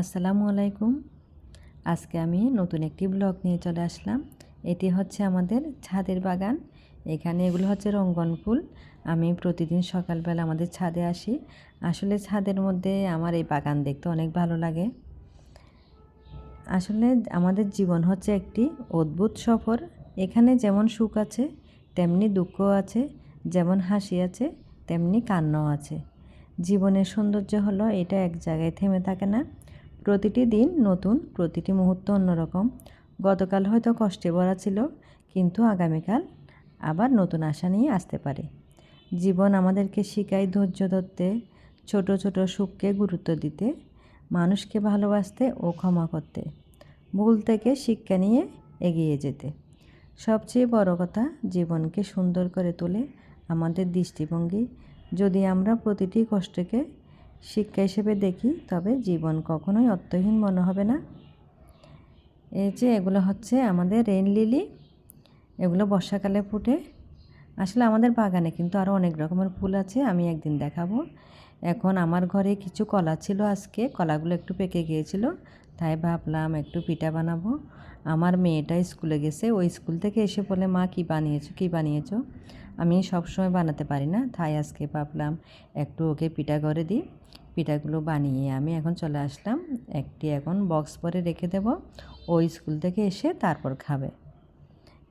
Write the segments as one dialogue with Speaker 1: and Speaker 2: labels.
Speaker 1: আসসালামু আলাইকুম। আজকে আমি নতুন একটি ব্লগ নিয়ে চলে আসলাম। এটি হচ্ছে আমাদের ছাদের বাগান। এখানে এগুলো হচ্ছে রঙ্গন ফুল। আমি প্রতিদিন সকালবেলা আমাদের ছাদে আসি। আসলে ছাদের মধ্যে আমার এই বাগান দেখতে অনেক ভালো লাগে। আসলে আমাদের জীবন হচ্ছে একটি অদ্ভুত সফর। এখানে যেমন সুখ আছে, তেমনি দুঃখ আছে, যেমন হাসি আছে, তেমনি কান্নাও আছে। জীবনের সৌন্দর্য হলো এটা এক জায়গায় থেমে থাকে না। প্রতিটি দিন নতুন, প্রতিটি মুহূর্ত অন্যরকম। গতকাল হয়তো কষ্টে ভরা ছিল, কিন্তু আগামীকাল আবার নতুন আশা নিয়ে আসতে পারে। জীবন আমাদেরকে শিখায় ধৈর্য ধরতে, ছোট ছোট সুখকে গুরুত্ব দিতে, মানুষকে ভালোবাসতে ও ক্ষমা করতে, ভুল থেকে শিক্ষা নিয়ে এগিয়ে যেতে। সবচেয়ে বড় কথা, জীবনকে সুন্দর করে তোলে আমাদের দৃষ্টিভঙ্গি। যদি আমরা প্রতিটি কষ্টকে শিক্ষা হিসেবে দেখি, তবে জীবন কখনোই অর্থহীন মনে হবে না। এই যে এগুলো হচ্ছে আমাদের রেন লিলি, এগুলো বর্ষাকালে ফুটে আসলে আমাদের বাগানে কিন্তু আরও অনেক রকমের ফুল আছে, আমি একদিন দেখাবো। এখন আমার ঘরে কিছু কলা ছিল আজকে, কলাগুলো একটু পেকে গিয়েছিল, তাই ভাবলাম একটু পিঠা বানাবো। আমার মেয়েটা স্কুলে গেছে, ওই স্কুল থেকে এসে বলে, মা, কী বানিয়েছো কী বানিয়েছো? আমি সবসময় বানাতে পারি না, তাই আজকে ভাবলাম একটু ওকে পিঠা করে দিই। পিঠাগুলো বানিয়ে আমি এখন চলে আসলাম, একটি এখন বক্স পরে রেখে দেব ওই স্কুল থেকে এসে তারপর খাবে।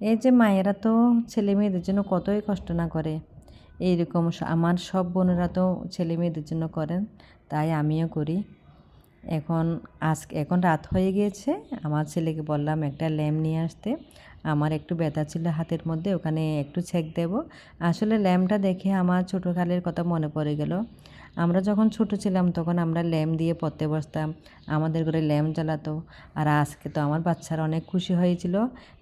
Speaker 1: এই যে মায়েরা তো ছেলে মেয়েদের জন্য কতই কষ্ট না করে। এইরকম আমার সব বোনেরা তো ছেলে মেয়েদের জন্য করেন, তাই আমিও করি। এখন আজ, এখন রাত হয়ে গিয়েছে, আমার ছেলেকে বললাম একটা ল্যাম্প নিয়ে আসতে। আমার একটু ব্যথা ছিল হাতের মধ্যে, ওখানে একটু ছেক দেব। আসলে ল্যাম্পটা দেখে আমার ছোটো কালের কথা মনে পড়ে গেল। আমরা যখন ছোট ছিলাম তখন আমরা ল্যাম্প দিয়ে পড়তে বসতাম, আমাদের ঘরে ল্যাম্প জ্বালাতো। আর আজকে তো আমার বাচ্চারা অনেক খুশি হয়েছিল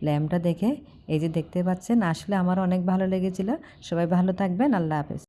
Speaker 1: ল্যাম্পটা দেখে। এই যে দেখতে পাচ্ছেন, আসলে আমার অনেক ভালো লেগেছিলো। সবাই ভালো থাকবেন, আল্লাহ হাফেজ।